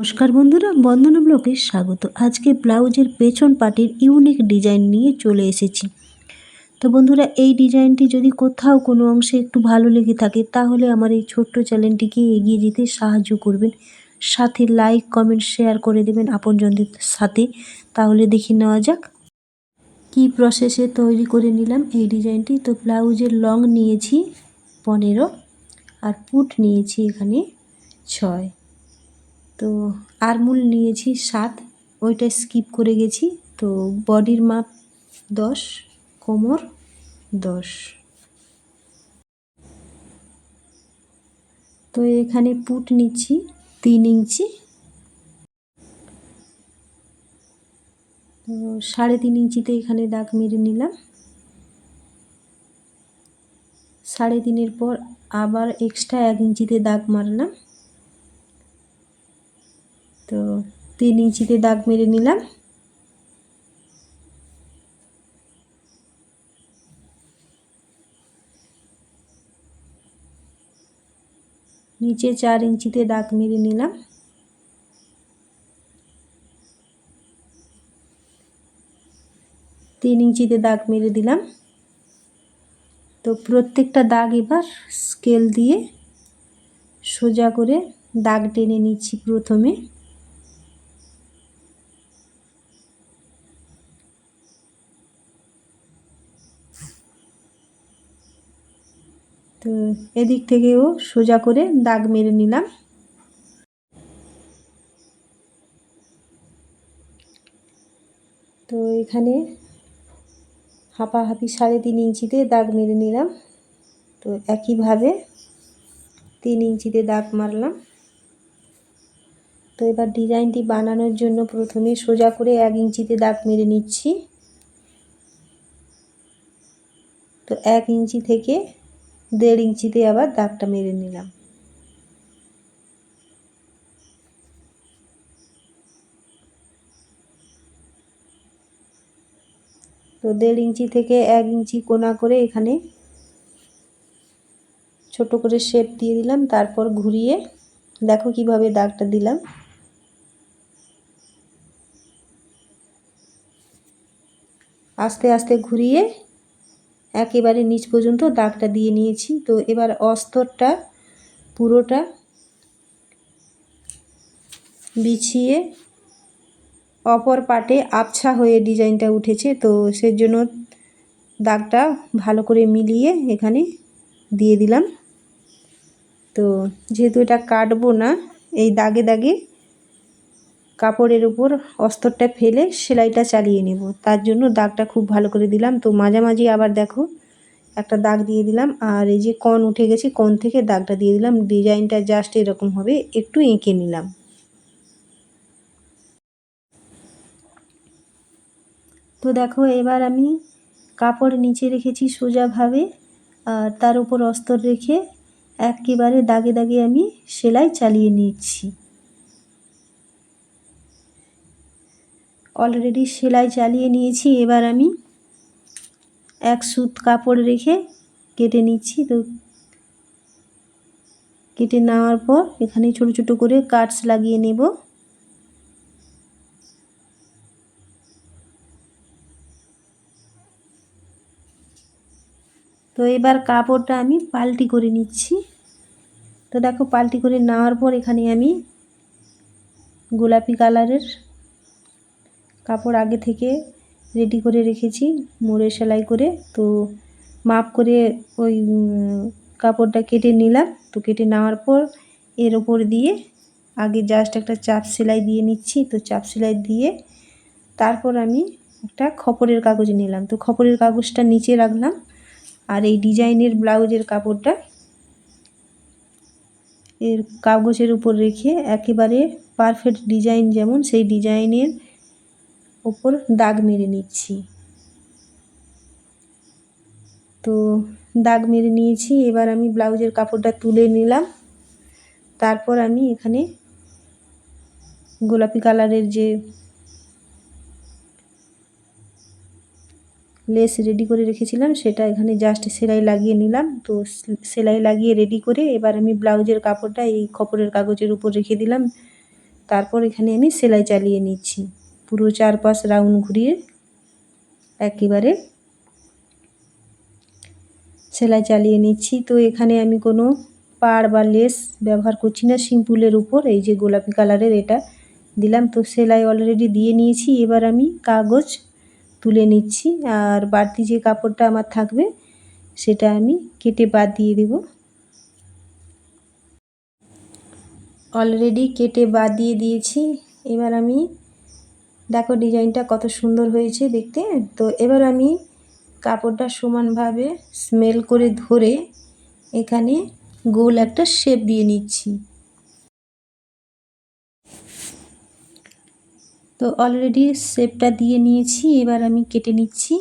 নমস্কার বন্ধুরা, বন্দনা ব্লকে স্বাগত। আজকে ব্লাউজের পেছন পাটির ইউনিক ডিজাইন নিয়ে চলে এসেছি। তো বন্ধুরা, এই ডিজাইনটি যদি কোথাও কোনো অংশে একটু ভালো লেগে থাকে, তাহলে আমার এই ছোট্ট চ্যানেলটিকে এগিয়ে যেতে সাহায্য করবেন। সাথে লাইক কমেন্ট শেয়ার করে দেবেন আপনজনদের সাথে। তাহলে দেখে নেওয়া যাক কি প্রসেসে তৈরি করে নিলাম এই ডিজাইনটি তো ব্লাউজের লং নিয়েছি পনেরো আর পুট নিয়েছি এখানে ছয়। তো আরমুল নিয়েছি সাত, ওইটা স্কিপ করে গেছি। তো বডির মাপ দশ, কোমর দশ। তো এখানে পুট নিচ্ছি, তিন ইঞ্চি। তো সাড়ে তিন ইঞ্চিতে এখানে দাগ মেরে নিলাম। সাড়ে তিনের পর আবার এক্সট্রা এক ইঞ্চিতে দাগ মারলাম। তো তিন ইঞ্চিতে দাগ মেরে নিলাম। নিচে চার ইঞ্চিতে দাগ মেরে নিলাম। তিন ইঞ্চিতে দাগ মেরে দিলাম। তো প্রত্যেকটা দাগ এবার স্কেল দিয়ে সোজা করে দাগ টেনে নিচ্ছি প্রথমে। তো এদিক থেকেও সোজা করে দাগ মেরে নিলাম। তো এখানে হাঁপাহাঁপি সাড়ে তিন ইঞ্চিতে দাগ মেরে নিলাম। তো একইভাবে তিন ইঞ্চিতে দাগ মারলাম। তো এবার ডিজাইনটি বানানোর জন্য প্রথমে সোজা করে এক ইঞ্চিতে দাগ মেরে নিচ্ছি। তো এক ইঞ্চি থেকে দেড় ইঞ্চিতে আবার দাগটা মেরে নিলাম। তো দেড় ইঞ্চি থেকে এক ইঞ্চি কোনা করে এখানে ছোট করে শেপ দিয়ে দিলাম, তারপর ঘুরিয়ে দেখো কীভাবে দাগটা দিলাম। আস্তে আস্তে ঘুরিয়ে একেবারে নিচ পর্যন্ত দাগটা দিয়ে নিয়েছি। তো এবার অস্তরটা পুরোটা বিছিয়ে অপর পাটে আবছা হয়ে ডিজাইনটা উঠেছে। তো সেজন্য দাগটা ভালো করে মিলিয়ে এখানে দিয়ে দিলাম। তো যেহেতু এটা কাটবো না, এই দাগে দাগে কাপড়ের উপর অস্তরটা ফেলে সেলাইটা চালিয়ে নেব। তার জন্য দাগটা খুব ভালো করে দিলাম। তো মাঝামাঝি আবার দেখো, একটা দাগ দিয়ে দিলাম। আর এই যে কন উঠে গেছে কন থেকে দাগটা দিয়ে দিলাম। ডিজাইনটা জাস্ট এরকম হবে। একটু এঁকে নিলাম। তো দেখো, এবার আমি কাপড় নিচে রেখেছি সোজাভাবে। আর তার উপর অস্তর রেখে একেবারে দাগে দাগে আমি সেলাই চালিয়ে নিচ্ছি। অলরেডি সেলাই চালিয়ে নিয়েছি, এবার আমি এক সুত কাপড় রেখে কেটে নিচ্ছি। তো কেটে নেওয়ার পর এখানে ছোট ছোট করে কাটস লাগিয়ে নেব। তো এবার কাপড়টা আমি পাল্টি করে নিচ্ছি। তো দেখো, পাল্টি করে নেওয়ার পর এখানে আমি গোলাপি কালারের কাপড় আগে থেকে রেডি করে রেখেছি, মোড়ে সেলাই করে, তো মাপ করে ওই কাপড়টা কেটে নিলাম। তো কেটে নেওয়ার পর এর ওপর দিয়ে আগে জাস্ট একটা চাপ সেলাই দিয়ে নিচ্ছি। তো চাপ সেলাই দিয়ে তারপর আমি একটা খপরের কাগজ নিলাম। তো খপরের কাগজটা নিচে রাখলাম আর এই ডিজাইনের ব্লাউজের কাপড়টা এর কাগজের উপর রেখে একেবারে পারফেক্ট ডিজাইন যেমন সেই ডিজাইনের ওপর দাগ মেরে নিচ্ছি। তো দাগ মেরে নিয়েছি, এবার আমি ব্লাউজের কাপড়টা তুলে নিলাম। তারপর আমি এখানে গোলাপি কালারের যে লেস রেডি করে রেখেছিলাম, সেটা এখানে জাস্ট সেলাই লাগিয়ে নিলাম। তো সেলাই লাগিয়ে রেডি করে এবার আমি ব্লাউজের কাপড়টা এই খপরের কাগজের উপর রেখে দিলাম। তারপর এখানে আমি সেলাই চালিয়ে নিচ্ছি। পুরো চারপাশ রাউন্ড ঘুরিয়ে একেবারে সেলাই চালিয়ে নিচ্ছি। তো এখানে আমি কোনো পাড় বা লেস ব্যবহার করছি না, সিম্পুলের উপর। এই যে গোলাপি কালারের এটা দিলাম, তো সেলাই অলরেডি দিয়ে নিয়েছি। এবার আমি কাগজ তুলে নিচ্ছি, আর বাড়তি যে কাপড়টা আমার থাকবে সেটা আমি কেটে বাদ দিয়ে দেব। অলরেডি কেটে বাদ দিয়ে দিয়েছি। এবার আমি দেখো ডিজাইনটা কত সুন্দর হয়েছে দেখতে। তো এবার আমি কাপড়টা সমানভাবে স্মেল করে ধরে এখানে গোল একটা শেপ দিয়ে নিচ্ছি। তো অলরেডি শেপটা দিয়ে নিয়েছি, এবার আমি কেটে নিচ্ছি।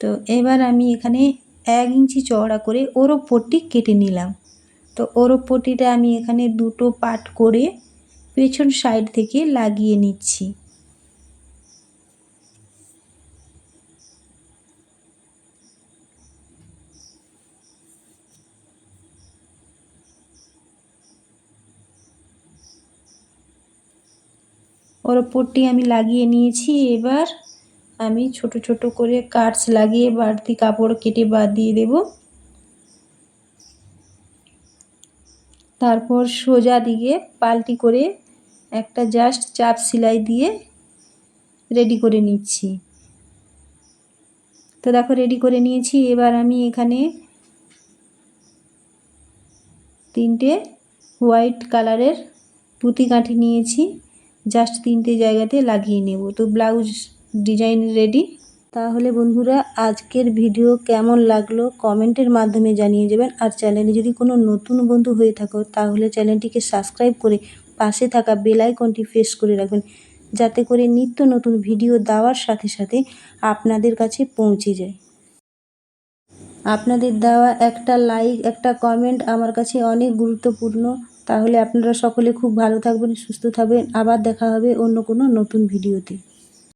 তো এবার আমি এখানে এক ইঞ্চি চওড়া করে ওরপ পট্টি কেটে নিলাম। তো ওরপ পট্টিটা আমি এখানে দুটো পাট করে পেছন সাইড থেকে লাগিয়ে নিচ্ছি। ওর ওপরটি আমি লাগিয়ে নিয়েছি। এবার আমি ছোট ছোট করে কাটস লাগিয়ে বাড়তি কাপড় কেটে বাদ দিয়ে দেব। তারপর সোজা দিকে পাল্টি করে একটা জাস্ট চাপ সেলাই দিয়ে রেডি করে নিচ্ছি। তো দেখো রেডি করে নিয়েছি, এবার আমি এখানে তিনটে হোয়াইট কালারের পুঁতি কাঠি নিয়েছি জাস্ট তিনটে জায়গাতে লাগিয়ে নেব। তো ব্লাউজ ডিজাইন রেডি তাহলে বন্ধুরা, আজকের ভিডিও কেমন লাগল কমেন্টের মাধ্যমে জানিয়ে যাবেন আর চ্যানেলে যদি কোনো নতুন বন্ধু হয়ে থাকো, তাহলে চ্যানেলটিকে সাবস্ক্রাইব করে পাশে থাকা বেল আইকনটি প্রেস করে রাখবেন। যাতে করে নিত্য নতুন ভিডিও দেওয়ার সাথে সাথে আপনাদের কাছে পৌঁছে যায়। আপনাদের দেওয়া একটা লাইক, একটা কমেন্ট আমার কাছে অনেক গুরুত্বপূর্ণ। তাহলে আপনারা সকলে খুব ভালো থাকবেন, সুস্থ থাকবেন। আবার দেখা হবে অন্য কোনো নতুন ভিডিওতে।